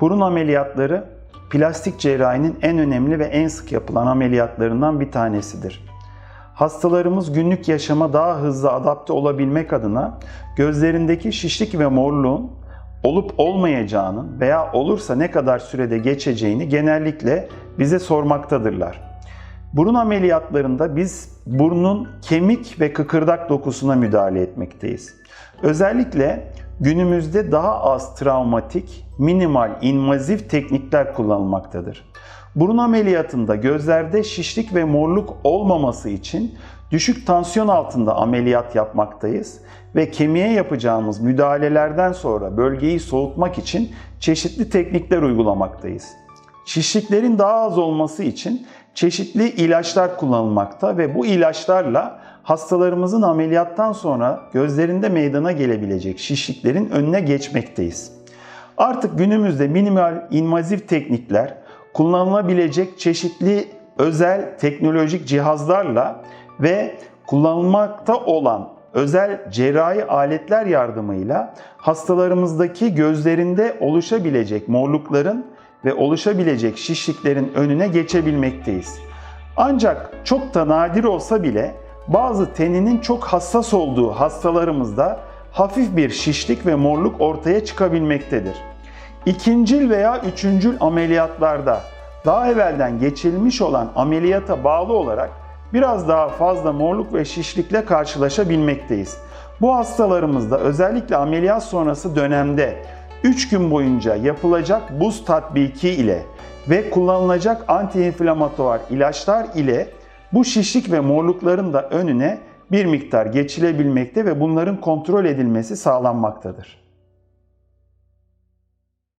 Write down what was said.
Burun ameliyatları plastik cerrahinin en önemli ve en sık yapılan ameliyatlarından bir tanesidir. Hastalarımız günlük yaşama daha hızlı adapte olabilmek adına gözlerindeki şişlik ve morluğun olup olmayacağının veya olursa ne kadar sürede geçeceğini genellikle bize sormaktadırlar. Burun ameliyatlarında biz burnun kemik ve kıkırdak dokusuna müdahale etmekteyiz. Özellikle günümüzde daha az travmatik, minimal, invazif teknikler kullanılmaktadır. Burun ameliyatında gözlerde şişlik ve morluk olmaması için düşük tansiyon altında ameliyat yapmaktayız ve kemiğe yapacağımız müdahalelerden sonra bölgeyi soğutmak için çeşitli teknikler uygulamaktayız. Şişliklerin daha az olması için çeşitli ilaçlar kullanılmakta ve bu ilaçlarla hastalarımızın ameliyattan sonra gözlerinde meydana gelebilecek şişliklerin önüne geçmekteyiz. Artık günümüzde minimal invazif teknikler kullanılabilecek çeşitli özel teknolojik cihazlarla ve kullanılmakta olan özel cerrahi aletler yardımıyla hastalarımızdaki gözlerinde oluşabilecek morlukların ve oluşabilecek şişliklerin önüne geçebilmekteyiz. Ancak çok da nadir olsa bile bazı teninin çok hassas olduğu hastalarımızda hafif bir şişlik ve morluk ortaya çıkabilmektedir. İkincil veya üçüncül ameliyatlarda daha evvelden geçirilmiş olan ameliyata bağlı olarak biraz daha fazla morluk ve şişlikle karşılaşabilmekteyiz. Bu hastalarımızda özellikle ameliyat sonrası dönemde 3 gün boyunca yapılacak buz tatbiki ile ve kullanılacak antiinflamatuar ilaçlar ile bu şişlik ve morlukların da önüne bir miktar geçilebilmekte ve bunların kontrol edilmesi sağlanmaktadır.